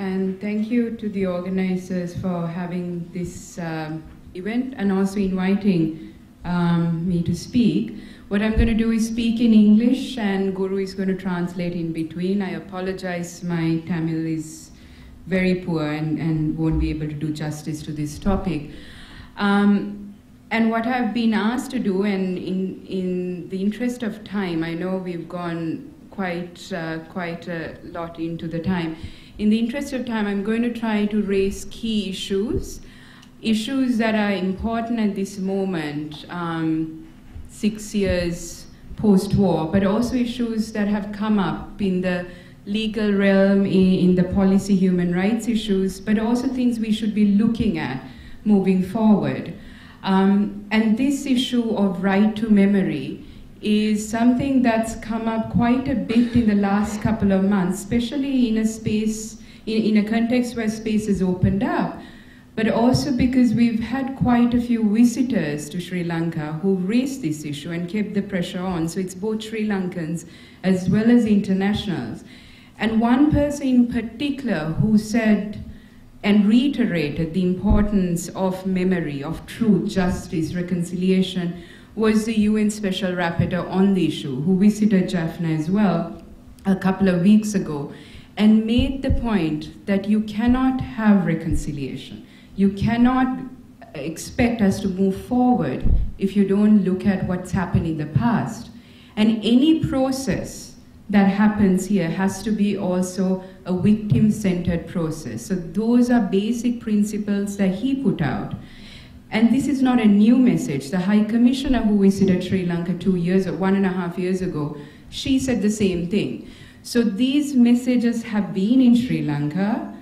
and thank you to the organizers for having this um, event and also inviting um, me to speak. What I'm going to do is speak in English, and Guru is going to translate in between. I apologize, my Tamil is very poor and, and won't be able to do justice to this topic. Um, and what I've been asked to do, and in, in the interest of time, I know we've gone quite, uh, quite a lot into the time. In the interest of time, I'm going to try to raise key issues, issues that are important at this moment, um, six years post war, but also issues that have come up in the legal realm, in, in the policy human rights issues, but also things we should be looking at moving forward. Um, and this issue of right to memory is something that's come up quite a bit in the last couple of months, especially in a space, in, in a context where space has opened up, but also because we've had quite a few visitors to Sri Lanka who raised this issue and kept the pressure on. So it's both Sri Lankans as well as internationals. And one person in particular who said and reiterated the importance of memory, of truth, justice, reconciliation, was the UN Special Rapporteur on the issue, who visited Jaffna as well a couple of weeks ago, and made the point that you cannot have reconciliation. You cannot expect us to move forward if you don't look at what's happened in the past. And any process that happens here has to be also a victim centered process. So, those are basic principles that he put out. And this is not a new message. The High Commissioner who visited Sri Lanka two years or one and a half years ago, she said the same thing. So these messages have been in Sri Lanka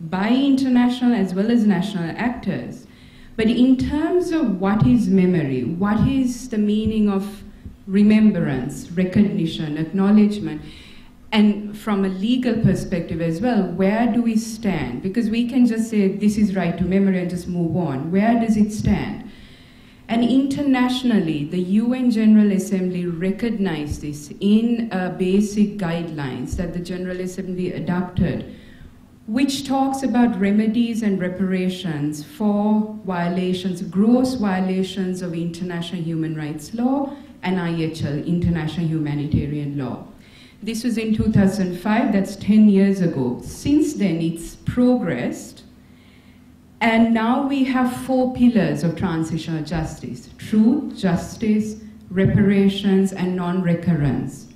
by international as well as national actors. But in terms of what is memory, what is the meaning of remembrance, recognition, acknowledgement, and from a legal perspective as well, where do we stand? Because we can just say this is right to memory and just move on. Where does it stand? And internationally, the UN General Assembly recognized this in uh, basic guidelines that the General Assembly adopted, which talks about remedies and reparations for violations, gross violations of international human rights law and IHL, international humanitarian law. This was in 2005, that's 10 years ago. Since then, it's progressed. And now we have four pillars of transitional justice truth, justice, reparations, and non recurrence.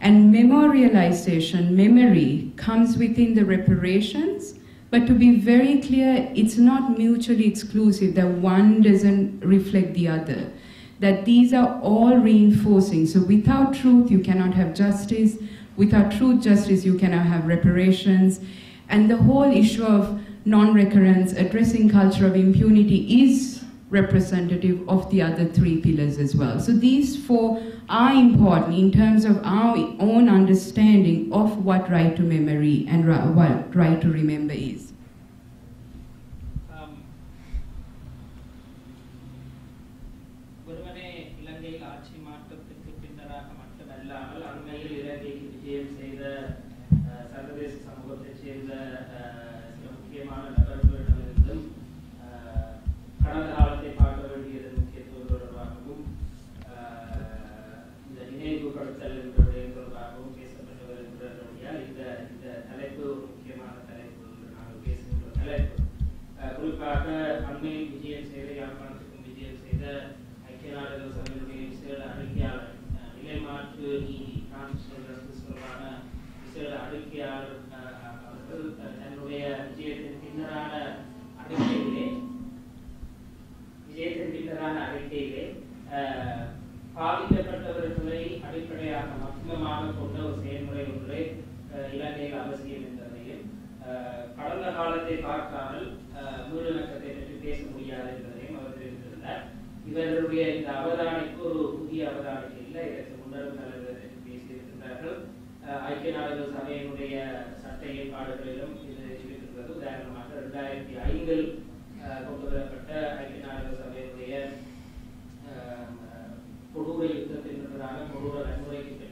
And memorialization, memory, comes within the reparations, but to be very clear, it's not mutually exclusive, that one doesn't reflect the other that these are all reinforcing. So without truth, you cannot have justice. Without truth, justice, you cannot have reparations. And the whole issue of non-recurrence, addressing culture of impunity is representative of the other three pillars as well. So these four are important in terms of our own understanding of what right to memory and what right to remember is. the ஐக்கிய சபையினுடைய சட்ட ஏற்பாடுகளிலும் இது இருக்கிறது உதாரணமாக இரண்டாயிரத்தி ஐந்தில் கொண்டு வரப்பட்ட ஐக்கிய நாடுகள் சபையினுடைய கொடூர யுத்தத்தின் கொடூர வன்முறைக்கு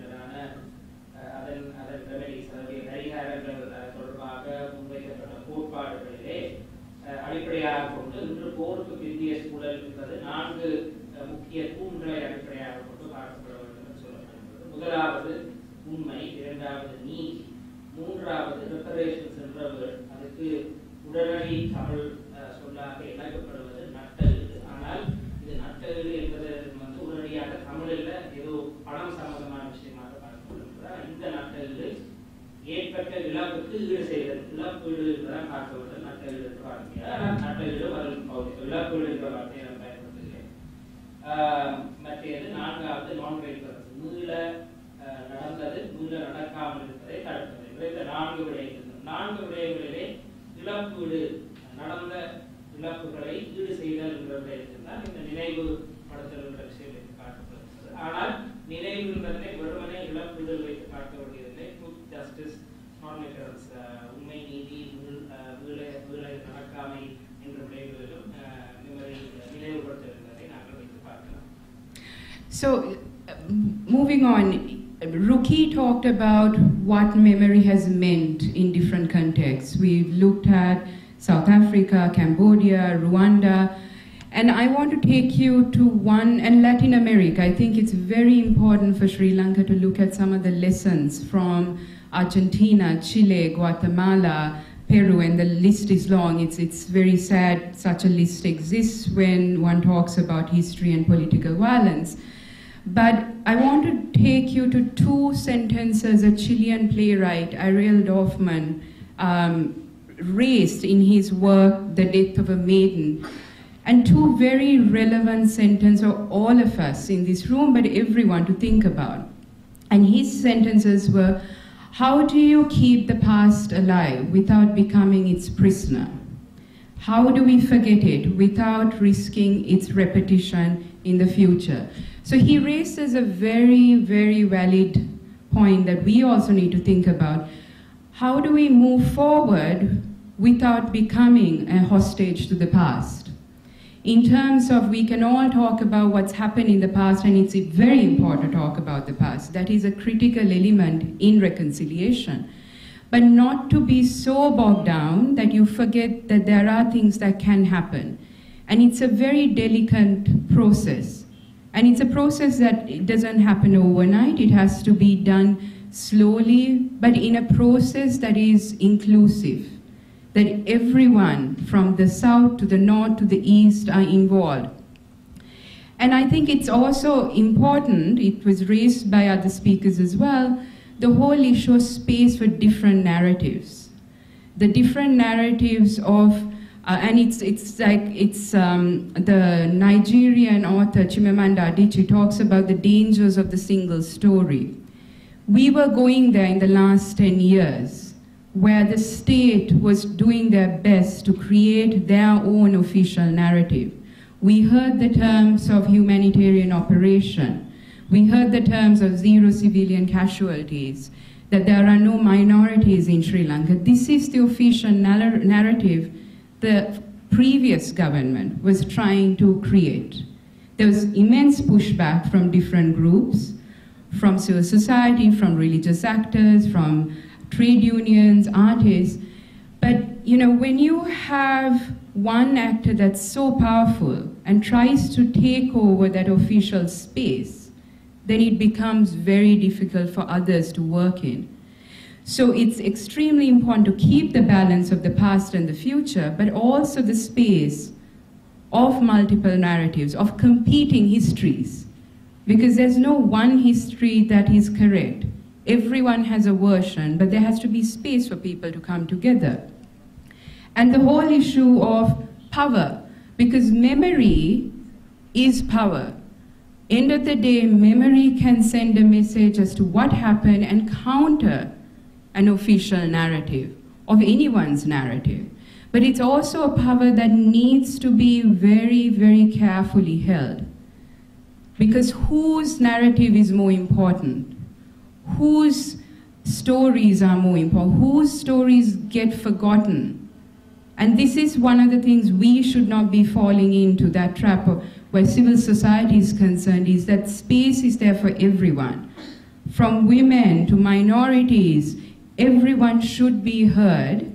வரும் பகுதி என்ற வார்த்தையை நான் பயன்படுத்துகிறேன் மற்றது நான்காவது நான் வெல்பரன்ஸ் மீள நடந்தது மீள நடக்காமல் இருப்பதை தடுப்பது. இவை நான்கு விடயங்கள் நான்கு விடயங்களிலே இழப்பீடு நடந்த இழப்புகளை ஈடு செய்தல் என்ற விடயத்தில் தான் இந்த நினைவு படுத்தல் என்ற விஷயம் காட்டப்படுகிறது. ஆனால் நினைவு என்பதை வெறுமனே இழப்பீடு வைத்து காட்ட வேண்டியதில்லை. ட்ரூத் ஜஸ்டிஸ் நான் உண்மை நீதி மீள மீள நடக்காமை என்ற விடயங்களிலும் So, uh, moving on, Ruki talked about what memory has meant in different contexts. We've looked at South Africa, Cambodia, Rwanda, and I want to take you to one, and Latin America. I think it's very important for Sri Lanka to look at some of the lessons from Argentina, Chile, Guatemala, Peru, and the list is long. It's, it's very sad such a list exists when one talks about history and political violence. But I want to take you to two sentences a Chilean playwright, Ariel Dorfman, um, raised in his work, The Death of a Maiden. And two very relevant sentences for all of us in this room, but everyone to think about. And his sentences were How do you keep the past alive without becoming its prisoner? How do we forget it without risking its repetition in the future? So he raises a very, very valid point that we also need to think about. How do we move forward without becoming a hostage to the past? In terms of, we can all talk about what's happened in the past, and it's very important to talk about the past. That is a critical element in reconciliation but not to be so bogged down that you forget that there are things that can happen. And it's a very delicate process. And it's a process that doesn't happen overnight. It has to be done slowly, but in a process that is inclusive. That everyone from the south to the north to the east are involved. And I think it's also important, it was raised by other speakers as well, the whole issue of space for different narratives. The different narratives of, uh, and it's, it's like, it's um, the Nigerian author Chimamanda Adichie talks about the dangers of the single story. We were going there in the last 10 years where the state was doing their best to create their own official narrative. We heard the terms of humanitarian operation. We heard the terms of zero civilian casualties, that there are no minorities in Sri Lanka. This is the official nar- narrative the previous government was trying to create. There was immense pushback from different groups, from civil society, from religious actors, from trade unions, artists. But you know, when you have one actor that's so powerful and tries to take over that official space, then it becomes very difficult for others to work in. So it's extremely important to keep the balance of the past and the future, but also the space of multiple narratives, of competing histories. Because there's no one history that is correct. Everyone has a version, but there has to be space for people to come together. And the whole issue of power, because memory is power. End of the day, memory can send a message as to what happened and counter an official narrative of anyone's narrative. But it's also a power that needs to be very, very carefully held. Because whose narrative is more important? Whose stories are more important? Whose stories get forgotten? And this is one of the things we should not be falling into that trap of where civil society is concerned is that space is there for everyone. From women to minorities, everyone should be heard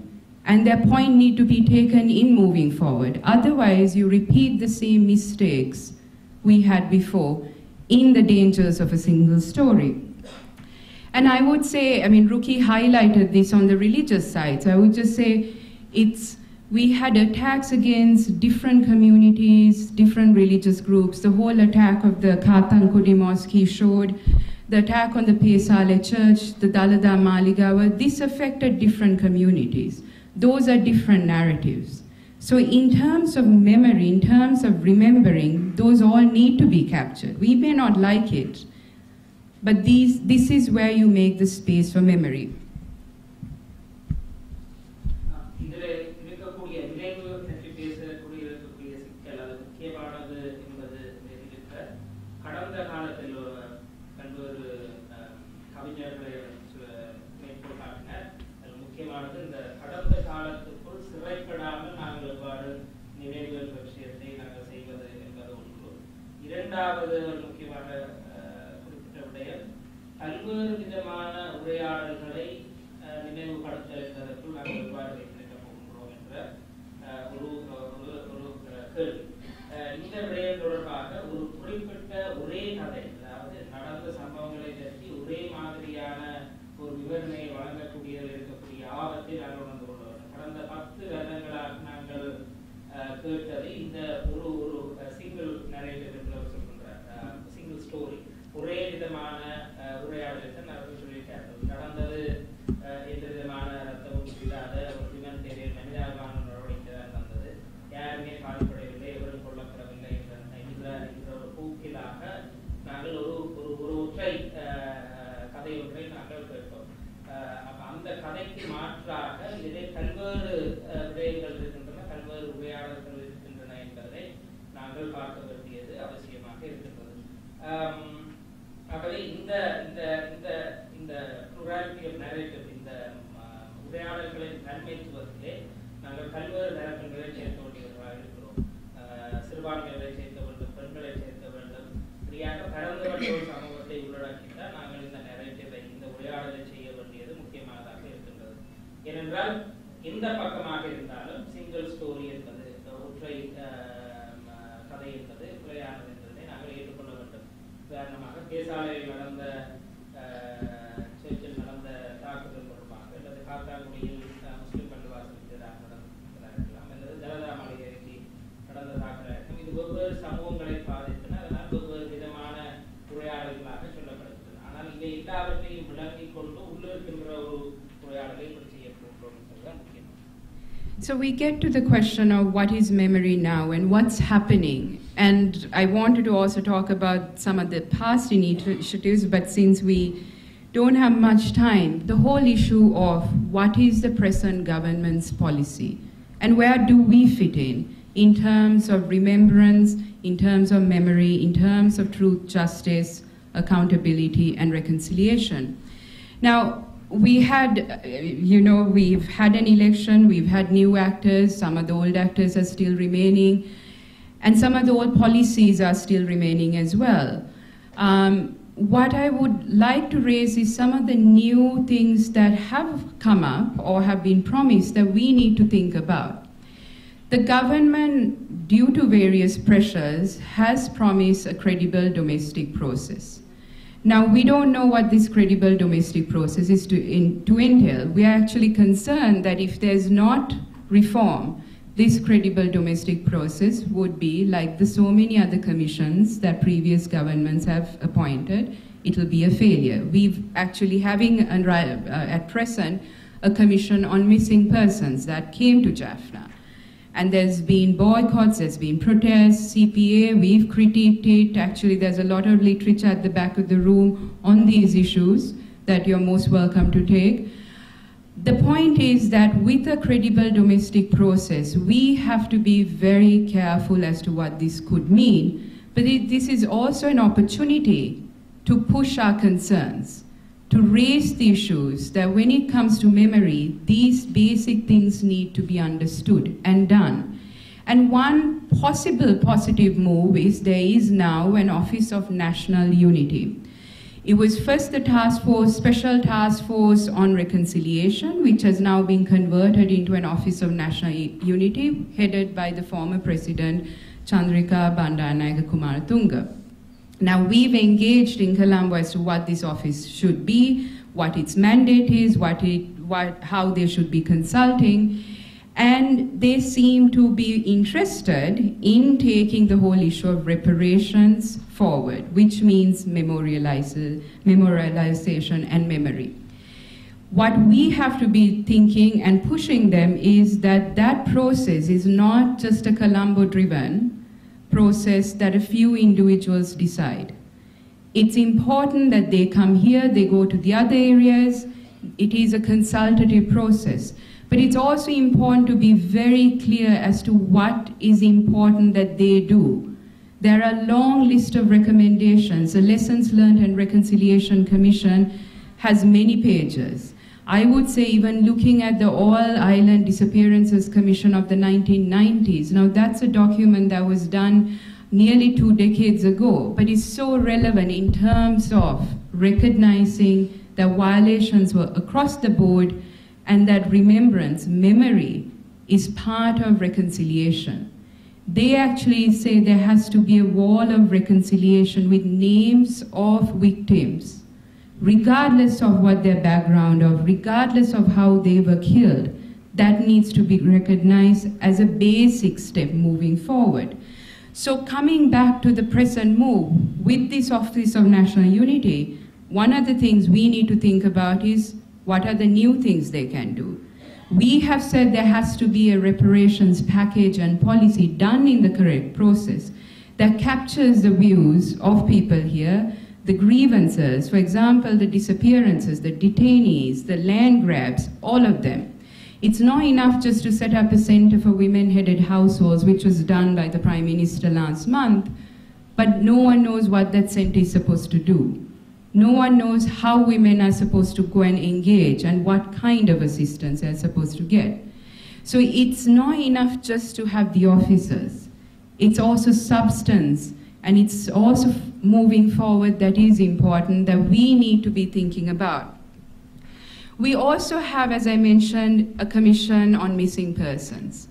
and their point need to be taken in moving forward. Otherwise, you repeat the same mistakes we had before in the dangers of a single story. And I would say, I mean, Ruki highlighted this on the religious side. So I would just say it's we had attacks against different communities, different religious groups. The whole attack of the Katankudi Mosque showed, the attack on the Pesale Church, the Dalada Maligawa, this affected different communities. Those are different narratives. So, in terms of memory, in terms of remembering, those all need to be captured. We may not like it, but these, this is where you make the space for memory. இரண்டாவது ஒரு முக்கியமான அஹ், குறிப்பிட்ட விடயம் பல்வேறு விதமான உரையாடல்களை அஹ், நினைவுபடுத்த என்பதற்குள் நாங்கள் எவ்வாறு வைத்திருக்கப் போகின்றோம் என்ற அஹ், ஒரு ஒரு ஒரு கேள்வி. அஹ், இந்த விடயம் தொடர்பாக ஒரு குறிப்பிட்ட ஒரே கதை அதாவது நடந்த சம்பவங்களை பற்றி ஒரே மாதிரியான ஒரு விவரணையை வழங்கக்கூடியதில் இருக்கக்கூடிய ஆபத்தை நாங்கள் உணர்ந்து கொள்ள வேண்டும் கடந்த பத்து வருடங்களாக நாங்கள் அஹ், இந்த ஒரு ஒரு சிங்கிள் நரேட்டிவ் என்று அவர் சொல்கின்றார் சிங்கிள் ஸ்டோரி ஒரே விதமான அஹ், உரையாடலை தான் அவர் சொல்லியிருக்கார்கள் நடந்தது அஹ், எந்த விதமான ரத்தமும் இல்லாத ஒரு ஹியூமனிடேரியன் மனிதாபிமான நடவடிக்கை தான் நடந்தது யாருமே பாதிப்படையவில்லை எவரும் கொல்லப்படவில்லை என்ற என்ற என்ற ஒரு போக்கிலாக நாங்கள் ஒரு ஒரு ஒரு ஒற்றை அஹ், கதை ஒன்றை நாங்கள் கேட்டோம் அஹ், அப்ப அந்த கதைக்கு மாற்றாக இதிலே பல்வேறு அஹ், விடயங்கள் இருக்கின்றன பல்வேறு உரையாடல்கள் இருக்கின்றன என்பதை நாங்கள் பார்க்க வேண்டியது அவசியமாக இருக்கின்றது ஆம், ஆகவே இந்த இந்த இந்த இந்த plurality of narrative இந்த ம, உரையாடல்களின் தன்மைத்துவத்திலே நாங்கள் பல்வேறு தரப்பினரை சேர்க்க வேண்டியவர்களாக இருக்கிறோம் அஹ், சிறுபான்மையினரை சேர்க்க வேண்டும் பெண்களை சேர்க்க வேண்டும் இப்படியாக பரந்துபட்ட ஒரு சமூகத்தை உள்ளடக்கித்தான் நாங்கள் இந்த நெரேட்டிவை இந்த உரையாடலை செய்ய வேண்டியது முக்கியமானதாக இருக்கின்றது ஏனென்றால் எந்த பக்கமாக இருந்தாலும் சிங்கிள் ஸ்டோரி என்பது ஒற்றை கதை என்பது குறையானது என்பதை நாங்கள் ஏற்றுக்கொள்ள வேண்டும். உதாரணமாக பேசாலையில் நடந்த So we get to the question of what is memory now and what's happening. And I wanted to also talk about some of the past initiatives, but since we don't have much time, the whole issue of what is the present government's policy and where do we fit in in terms of remembrance, in terms of memory, in terms of truth, justice, accountability, and reconciliation. Now, we had, uh, you know, we've had an election, we've had new actors, some of the old actors are still remaining, and some of the old policies are still remaining as well. Um, what I would like to raise is some of the new things that have come up or have been promised that we need to think about. The government, due to various pressures, has promised a credible domestic process. Now, we don't know what this credible domestic process is to, in, to entail. We are actually concerned that if there's not reform, this credible domestic process would be like the so many other commissions that previous governments have appointed, it'll be a failure. We've actually having uh, at present a commission on missing persons that came to Jaffna. And there's been boycotts, there's been protests, CPA, we've critiqued it. Actually, there's a lot of literature at the back of the room on these issues that you're most welcome to take. The point is that with a credible domestic process, we have to be very careful as to what this could mean. But it, this is also an opportunity to push our concerns, to raise the issues that when it comes to memory, these basic things need to be understood and done. And one possible positive move is there is now an Office of National Unity. It was first the task force, special task force on reconciliation, which has now been converted into an Office of National Unity, headed by the former president Chandrika Bandaranaike Kumaratunga. Now we've engaged in Colombo as to what this office should be, what its mandate is, what it, what, how they should be consulting, and they seem to be interested in taking the whole issue of reparations forward, which means memorialization and memory. What we have to be thinking and pushing them is that that process is not just a Colombo driven process that a few individuals decide. It's important that they come here, they go to the other areas. It is a consultative process. But it's also important to be very clear as to what is important that they do. There are a long list of recommendations. The Lessons Learned and Reconciliation Commission has many pages. I would say even looking at the All Island Disappearances Commission of the 1990s, now that's a document that was done nearly two decades ago, but it's so relevant in terms of recognizing that violations were across the board and that remembrance, memory, is part of reconciliation. They actually say there has to be a wall of reconciliation with names of victims, regardless of what their background of, regardless of how they were killed. That needs to be recognized as a basic step moving forward. So coming back to the present move, with this Office of National Unity, one of the things we need to think about is what are the new things they can do? We have said there has to be a reparations package and policy done in the correct process that captures the views of people here, the grievances, for example, the disappearances, the detainees, the land grabs, all of them. It's not enough just to set up a center for women-headed households, which was done by the Prime Minister last month, but no one knows what that center is supposed to do. No one knows how women are supposed to go and engage and what kind of assistance they're supposed to get. So it's not enough just to have the officers. It's also substance and it's also moving forward that is important that we need to be thinking about. We also have, as I mentioned, a commission on missing persons.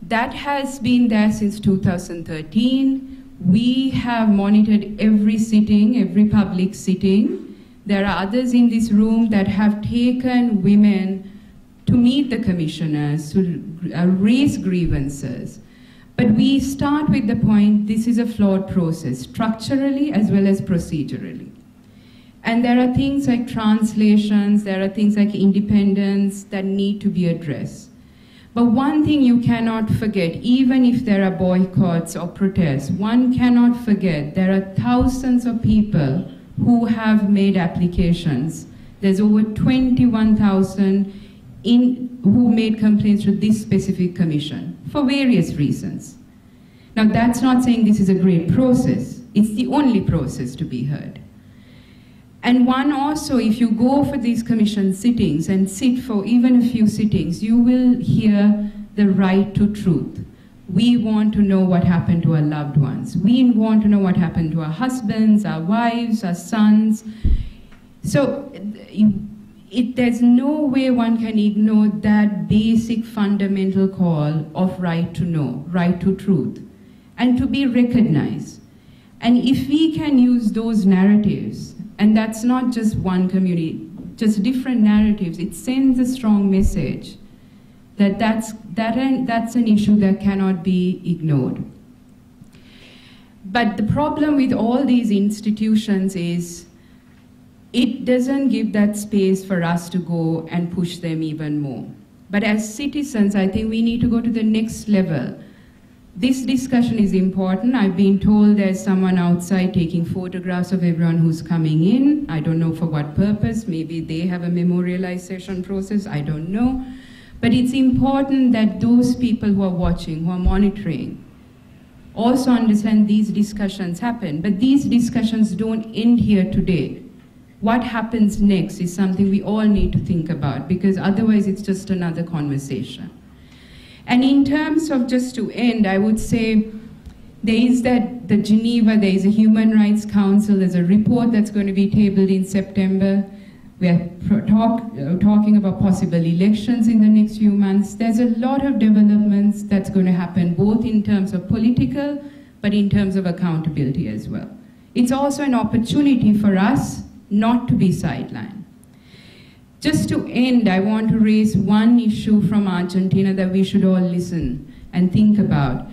That has been there since 2013. We have monitored every sitting, every public sitting. There are others in this room that have taken women to meet the commissioners, to uh, raise grievances. But we start with the point this is a flawed process, structurally as well as procedurally. And there are things like translations, there are things like independence that need to be addressed. But one thing you cannot forget, even if there are boycotts or protests, one cannot forget there are thousands of people who have made applications. There's over 21,000 in who made complaints to this specific commission for various reasons. Now that's not saying this is a great process. It's the only process to be heard. And one also, if you go for these commission sittings and sit for even a few sittings, you will hear the right to truth. We want to know what happened to our loved ones. We want to know what happened to our husbands, our wives, our sons. So it, there's no way one can ignore that basic fundamental call of right to know, right to truth, and to be recognized. And if we can use those narratives and that's not just one community, just different narratives. It sends a strong message that that's, that, that's an issue that cannot be ignored. But the problem with all these institutions is it doesn't give that space for us to go and push them even more. But as citizens, I think we need to go to the next level this discussion is important. I've been told there's someone outside taking photographs of everyone who's coming in. I don't know for what purpose. Maybe they have a memorialization process. I don't know. But it's important that those people who are watching, who are monitoring, also understand these discussions happen. But these discussions don't end here today. What happens next is something we all need to think about because otherwise it's just another conversation. And in terms of just to end, I would say There is that the Geneva, there is a Human Rights Council, there's a report that's going to be tabled in September. We are talk, uh, talking about possible elections in the next few months. There's a lot of developments that's going to happen, both in terms of political, but in terms of accountability as well. It's also an opportunity for us not to be sidelined. Just to end, I want to raise one issue from Argentina that we should all listen and think about.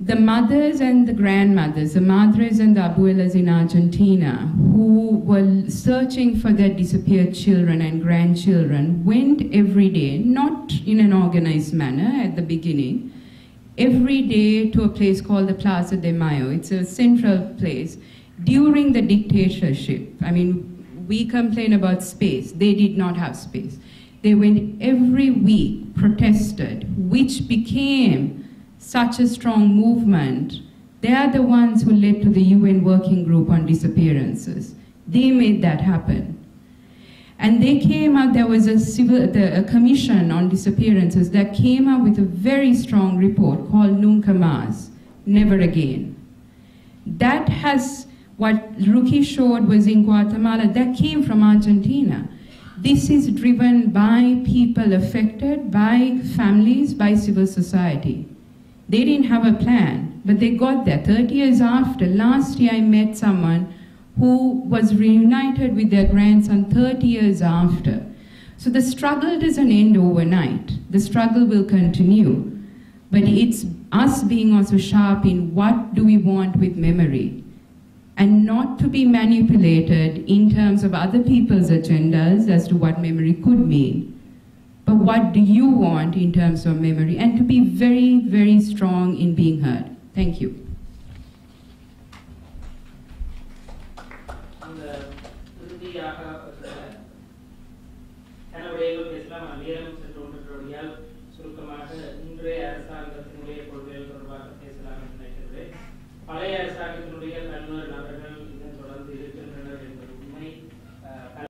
The mothers and the grandmothers, the madres and the abuelas in Argentina, who were searching for their disappeared children and grandchildren, went every day, not in an organized manner at the beginning, every day to a place called the Plaza de Mayo. It's a central place. During the dictatorship, I mean, we complain about space. They did not have space. They went every week, protested, which became such a strong movement. They are the ones who led to the UN Working Group on Disappearances. They made that happen. And they came out, there was a, civil, the, a commission on disappearances that came out with a very strong report called Nunca Más, Never Again. That has, what Ruki showed was in Guatemala, that came from Argentina. This is driven by people affected, by families, by civil society. They didn't have a plan, but they got there. 30 years after, last year I met someone who was reunited with their grandson 30 years after. So the struggle doesn't end overnight. The struggle will continue. But it's us being also sharp in what do we want with memory and not to be manipulated in terms of other people's agendas as to what memory could mean. But what do you want in terms of memory? And to be very, very strong in being heard. Thank you.